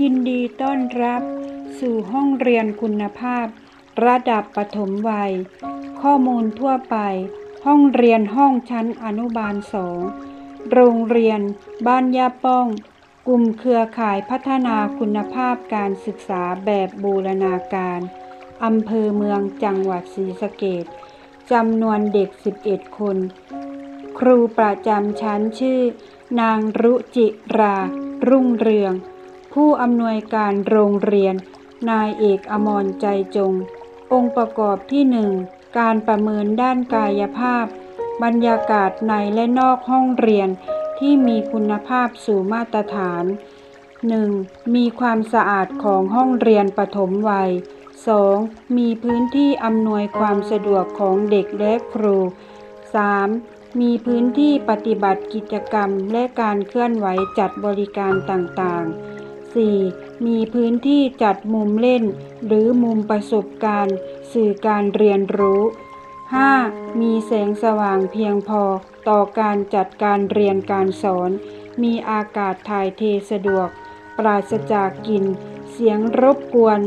ยินดีต้อนรับ สู่ห้องเรียนคุณภาพ ระดับปฐมวัย ข้อมูลทั่วไป ห้องเรียนห้องชั้นอนุบาลสองโรงเรียน บ้านยาป้อง กลุ่มเครือข่ายพัฒนาคุณภาพการศึกษาแบบบูรณาการอำเภอเมืองจังหวัดศรีสะเกษจำนวนเด็ก 11 คน ครูประจำชั้นชื่อ นางรุจิรา รุ่งเรือง ผู้อำนวยการโรงเรียน นายเอกอมรใจจง องค์ประกอบที่หนึ่งการประเมินด้านกายภาพ บรรยากาศในและนอกห้องเรียนที่มีคุณภาพสู่มาตรฐาน 1. มีความสะอาดของห้องเรียนปฐมวัย 2. มีพื้นที่อำนวยความสะดวกของเด็กและครู 3. มีพื้นที่ปฏิบัติกิจกรรมและการเคลื่อนไหวจัดบริการต่างๆ 4. มีพื้นที่จัดมุมเล่น หรือมุมประสบการณ์ สื่อการเรียนรู้ 5. มีแสงสว่างเพียงพอต่อการจัดการเรียนการสอน มีอากาศถ่ายเทสะดวก ปราศจากกลิ่น เสียงรบกวน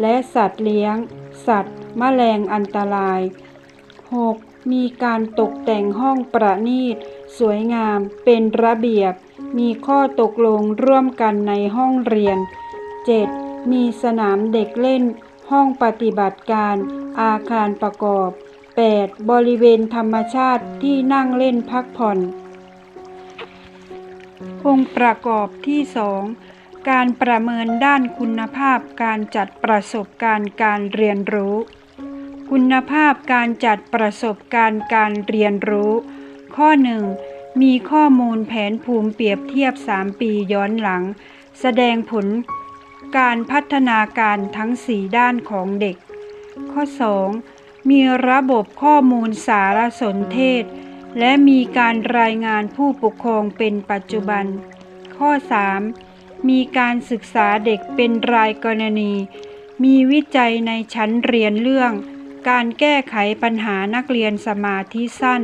และสัตว์เลี้ยง สัตว์แมลงอันตราย 6. มีการตกแต่งห้องประณีต สวยงามเป็นระเบียบมีข้อตกลงร่วมกันในห้องเรียน 7. มีสนามเด็กเล่น ห้องปฏิบัติการ อาคารประกอบ 8. บริเวณธรรมชาติที่นั่งเล่นพักผ่อน องค์ประกอบที่ 2 การประเมินด้านคุณภาพการจัดประสบการณ์การเรียนรู้ คุณภาพการจัดประสบการณ์การเรียนรู้ ข้อ 1. มีข้อมูลแผนภูมิเปรียบเทียบ 3 ปีย้อนหลัง แสดงผลการพัฒนาการทั้ง 4 ด้านของเด็ก ข้อ 2. มีระบบข้อมูลสารสนเทศ และมีการรายงานผู้ปกครองเป็นปัจจุบัน ข้อ 3. มีการศึกษาเด็กเป็นรายกรณี มีวิจัยในชั้นเรียนเรื่อง การแก้ไขปัญหานักเรียนสมาธิสั้น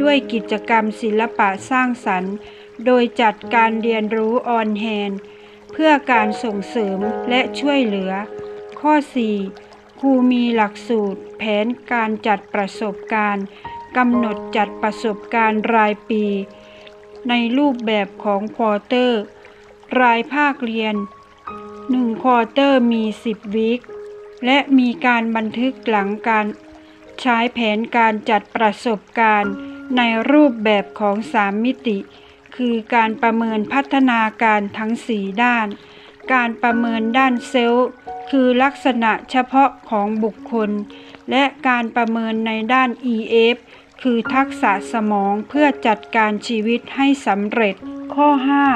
ด้วยกิจกรรมศิลปะสร้างสรรค์ โดยจัดการเรียนรู้ออนแฮนเพื่อการส่งเสริมและช่วยเหลือ ข้อ 4. ครูมีหลักสูตร แผนการจัดประสบการณ์กำหนดจัดประสบการณ์รายปี ในรูปแบบของควอเตอร์ รายภาคเรียน 1 ควอเตอร์มี 10วีค และมีการบันทึกหลังการใช้แผนการจัดประสบการณ์ในรูปแบบของ3มิติ คือการประเมินพัฒนาการทั้ง4ด้าน การประเมินด้านเซลล์ คือลักษณะเฉพาะของบุคคล และการประเมินในด้าน EF คือทักษะสมองเพื่อจัดการชีวิตให้สำเร็จ ข้อ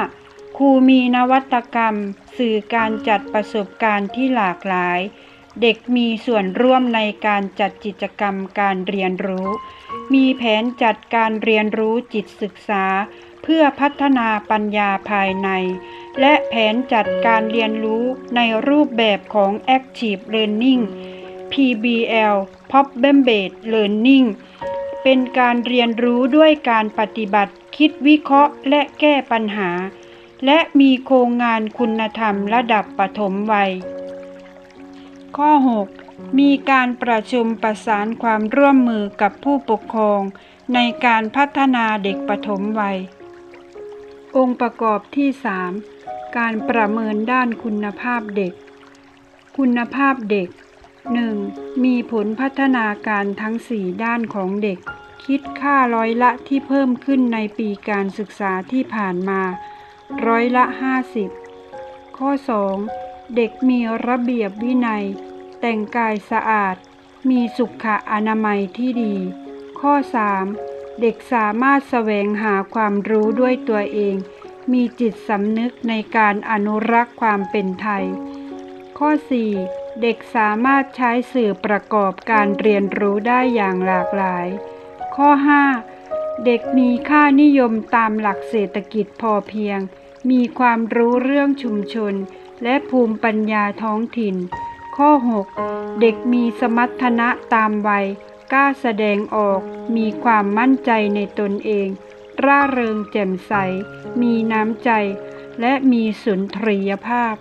5 ครูมีนวัตกรรม สื่อการจัดประสบการณ์ที่หลากหลาย เด็กมีส่วนร่วมในการจัดกิจกรรมการเรียนรู้ มีแผนจัดการเรียนรู้จิตศึกษา เพื่อพัฒนาปัญญาภายใน และแผนจัดการเรียนรู้ในรูปแบบของ Active Learning PBL Problem Based Learning เป็นการเรียนรู้ด้วยการปฏิบัติ คิดวิเคราะห์ และแก้ปัญหา และมีโครงงานคุณธรรมระดับปฐมวัย ข้อ 6 มีการประชุมประสานความร่วมมือกับผู้ปกครอง ในการพัฒนาเด็กปฐมวัย องค์ประกอบที่ 3 การประเมินด้านคุณภาพเด็ก คุณภาพเด็ก 1. มีผลพัฒนาการทั้ง 4 ด้านของเด็ก คิดค่าร้อยละที่เพิ่มขึ้นในปีการศึกษาที่ผ่านมา ร้อยละ 50 ข้อ 2. เด็กมีระเบียบวินัย แต่งกายสะอาด มีสุขอนามัยที่ดี ข้อ 3. เด็กสามารถแสวงหาความรู้ด้วยตัวเอง มีจิตสำนึกในการอนุรักษ์ความเป็นไทย ข้อ 4. เด็กสามารถใช้สื่อประกอบการเรียนรู้ได้อย่างหลากหลาย ข้อ 5. เด็กมีค่านิยมตามหลักเศรษฐกิจพอเพียง มีความรู้เรื่องชุมชนและภูมิปัญญาท้องถิ่น ข้อ 6. เด็กมีสมรรถนะตามวัย กล้าแสดงออก มีความมั่นใจในตนเอง ร่าเริงแจ่มใส มีน้ำใจ และมีสุนทรียภาพ